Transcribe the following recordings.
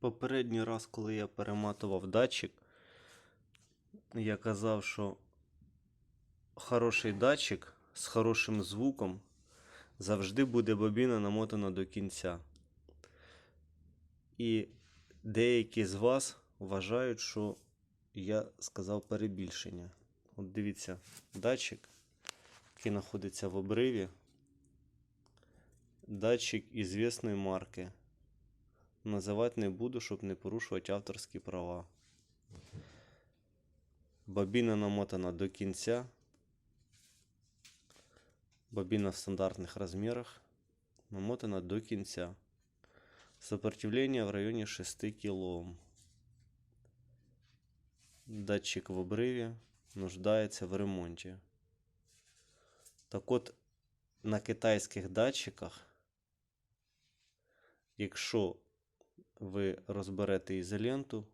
Попередній раз, коли я перематував датчик, я казав, що хороший датчик з хорошим звуком завжди буде бобіна намотана до кінця. І деякі з вас вважають, що я сказав перебільшення. От дивіться, датчик, який знаходиться в обриві. Датчик ізвісної марки. Називати не буду, щоб не порушувати авторські права. Бобіна намотана до кінця. Бобіна в стандартних розмірах. Намотана до кінця. Сопротивление в районе 6 кОм. Датчик в обриві нуждається в ремонті. Так от, на китайських датчиках, якщо ви розберете ізоленту,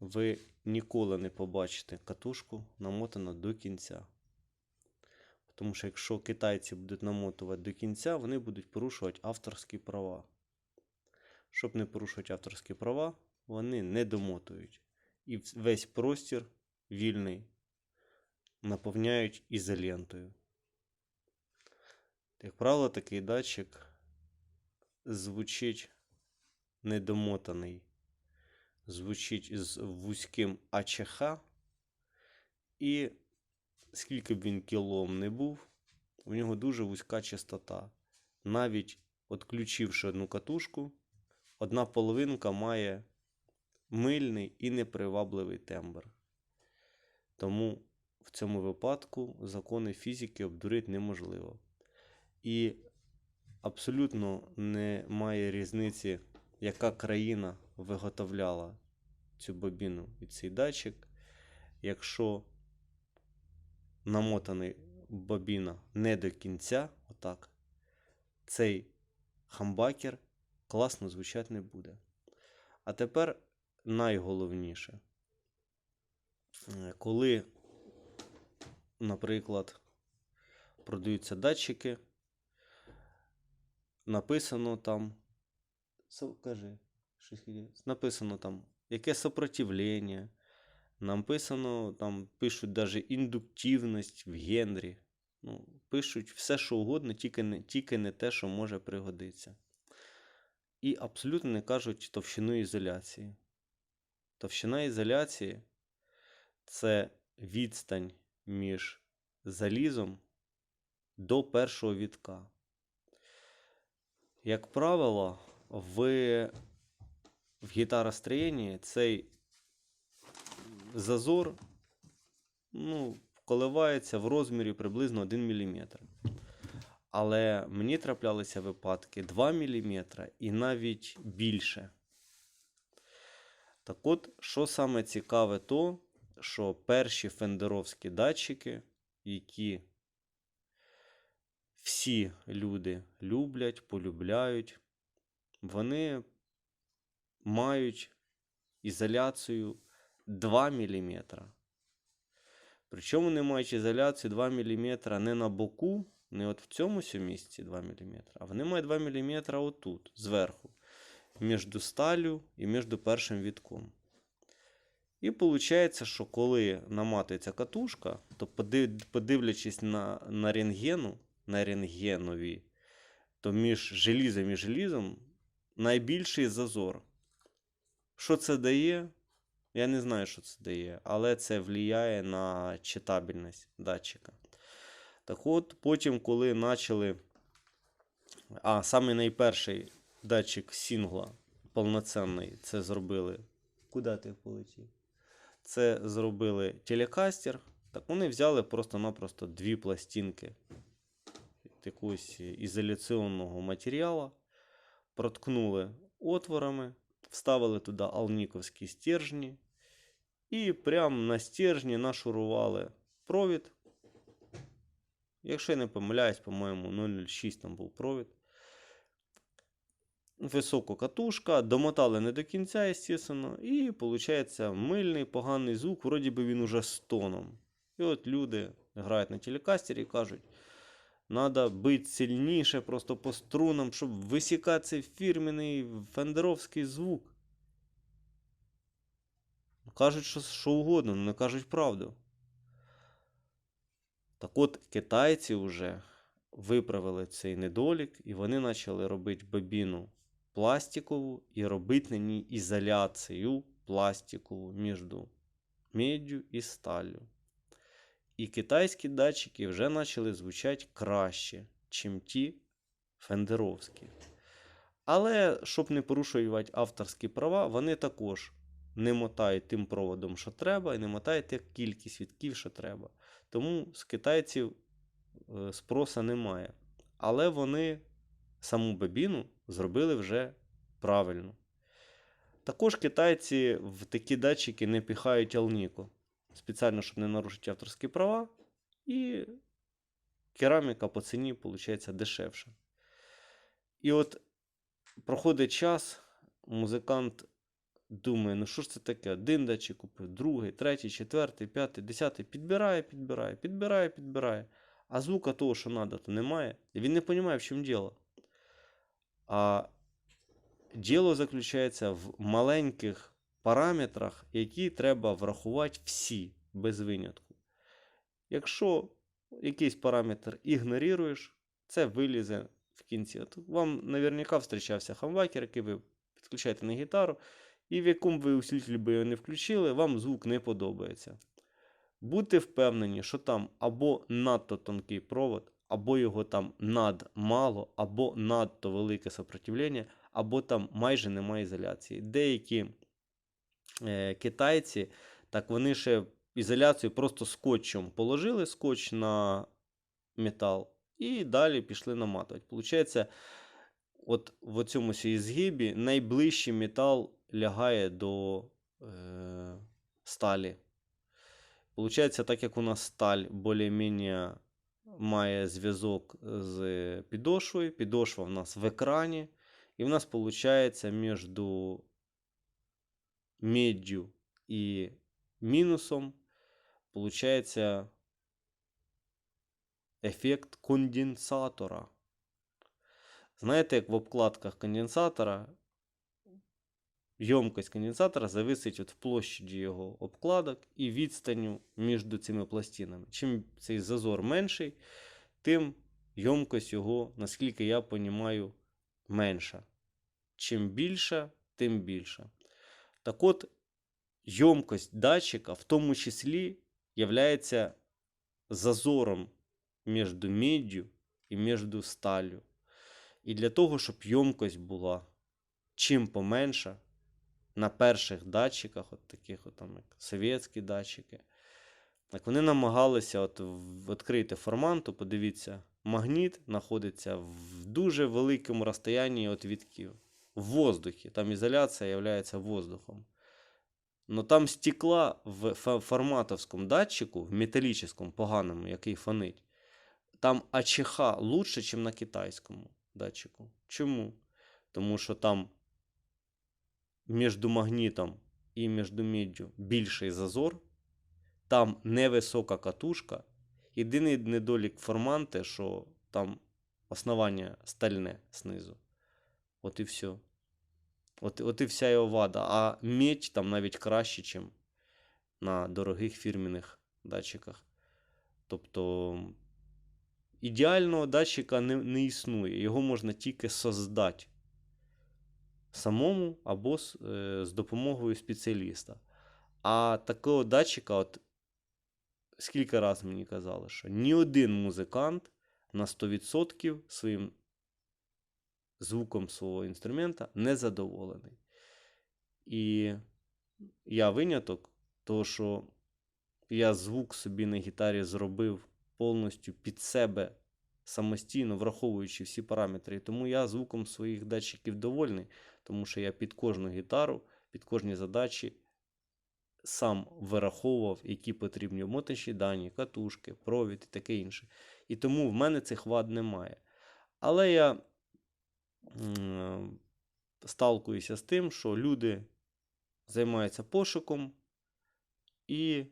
ви ніколи не побачите катушку намотану до кінця. Тому що якщо китайці будуть намотувати до кінця, вони будуть порушувати авторські права. Щоб не порушувати авторські права, вони не домотують. І весь простір вільний наповняють ізолентою. Як правило, такий датчик звучить недомотаний, звучить з вузьким АЧХ, і скільки б він кілом не був, у нього дуже вузька частота. Навіть відключивши одну катушку, одна половинка має мильний і непривабливий тембр. Тому в цьому випадку закони фізики обдурити неможливо. І абсолютно немає різниці, яка країна виготовляла цю бобіну і цей датчик. Якщо намотаний бобіна не до кінця, отак, цей хамбакер класно звучати не буде. А тепер найголовніше. Е, Коли, наприклад, продаються датчики, написано там. Кажи, написано там, яке сопротивлення. Написано, там пишуть даже індуктивність в генрі. Ну, пишуть все, що угодно, тільки не, тільки не те, що може пригодитися. І абсолютно не кажуть товщину ізоляції. Товщина ізоляції це відстань між залізом до першого вітка. Як правило, в, в гітаростроєнні цей зазор ну, коливається в розмірі приблизно 1 мм. Але мені траплялися випадки 2 мм і навіть більше. Так от, що саме цікаве, то, що перші фендеровські датчики, які всі люди люблять, полюбляють, вони мають ізоляцію 2 мм. Причому вони мають ізоляцію 2 мм не на боку, не от в цьому місці 2 мм, а вони мають 2 мм отут, зверху, між сталю і між першим вітком. І виходить, що коли наматується катушка, то подивлячись на, на рентгену, на рентгенові, то між желізом і желізом найбільший зазор. Що це дає? Я не знаю, що це дає, але це впливає на читабельність датчика. Так от, потім, коли почали. А, саме найперший датчик сінгла повноцінний, це зробили. Куди ти полетів? Це зробили телекастер. Так вони взяли просто-напросто дві пластинки якогось ізоляційного матеріалу, проткнули отворами, вставили туди алніковські стержні і прямо на стержні нашурували провід. Якщо я не помиляюсь, по-моєму, 0,06 там був провід. Висока катушка, домотали не до кінця, звісно, і виходить мильний, поганий звук, вроді би він уже з тоном. І от люди грають на телекастері і кажуть: Треба бити сильніше, просто по струнам, щоб висікати цей фірменний фендеровський звук. Кажуть, що, що угодно, але не кажуть правду. Так от, китайці вже виправили цей недолік, і вони почали робити бобіну пластикову і робити на ній ізоляцію пластикову між меддю і сталлю. І китайські датчики вже почали звучати краще, чим ті фендеровські. Але, щоб не порушувати авторські права, вони також не мотають тим проводом, що треба, і не мотають тих кількість вітків, що треба. Тому з китайців е, спроса немає. Але вони саму бобіну зробили вже правильно. Також китайці в такі датчики не піхають алніку. Спеціально, щоб не нарушити авторські права. І кераміка по ціні, виходить, дешевша. І от проходить час, музикант думає, ну що ж це таке? Один датчик купив, другий, третій, четвертий, п'ятий, десятий. Підбирає, підбирає, підбирає, підбирає. А звука того, що треба, то немає. І він не розуміє, в чому діло. А діло заключається в маленьких параметрах, які треба врахувати всі без винятку. Якщо якийсь параметр ігноруєш, це вилізе в кінці. От вам наверняка зустрічався хамвакер, який ви підключаєте на гітару, і в якому ви усилитель би його не включили, вам звук не подобається. Будьте впевнені, що там або надто тонкий провод, або його там надмало, або надто велике сопротивлення, або там майже немає ізоляції. Деякі китайці, так вони ще ізоляцію просто скотчем положили скотч на метал і далі пішли наматувати. Получається, от в цьому згибі найближчий метал лягає до е, сталі. Получається, так як у нас сталь більш-менш має зв'язок з підошвою, підошва в нас в екрані, і в нас виходить між меддю і мінусом, получається ефект конденсатора. Знаєте, як в обкладках конденсатора Ємкость конденсатора зависить від площаді його обкладок і відстанню між цими пластинами. Чим цей зазор менший, тим ємкость його, наскільки я розумію, менша. Чим більша, тим більша. Так от, ємкость датчика в тому числі є зазором між меддю і між сталлю. І для того, щоб ємкость була чим поменша, на перших датчиках, от таких от, там, як совєтські датчики. Так Вони намагалися от відкрити форманту, подивіться, магніт знаходиться в дуже великому розстоянні від вітків. В воздухі. Там ізоляція є воздухом. Но там стекла в форматовському датчику, в металічному, поганому, який фонить, там АЧХ лучше, ніж на китайському датчику. Чому? Тому що там між магнітом і між меддю більший зазор, там невисока катушка. Єдиний недолік форманти, що там основання стальне знизу. От і все. От от і вся його вада. А медь там навіть краще, ніж на дорогих фірменних датчиках. Тобто ідеального датчика не, не існує. Його можна тільки создати самому або з, е, з допомогою спеціаліста. А такого датчика, от скільки разів мені казали, що ні один музикант на 100% своїм звуком свого інструмента не задоволений. І я виняток, того, що я звук собі на гітарі зробив повністю під себе самостійно, враховуючи всі параметри. Тому я звуком своїх датчиків довольний тому що я під кожну гітару, під кожні задачі сам вираховував, які потрібні моточні дані, катушки, провід і таке інше. І тому в мене цих вад немає. Але я сталкуюся з тим, що люди займаються пошуком і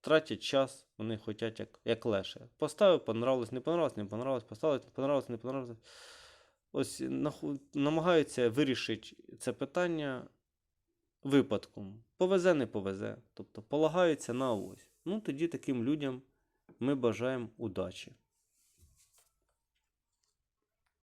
тратять час, вони хочуть як, як леше. Поставив, понравилось, не понравилось, не понравилось, поставив, не понравилось, не понравилось. Ось намагаються вирішити це питання випадком. Повезе, не повезе. Тобто полагаються на ось. Ну, тоді таким людям ми бажаємо удачі.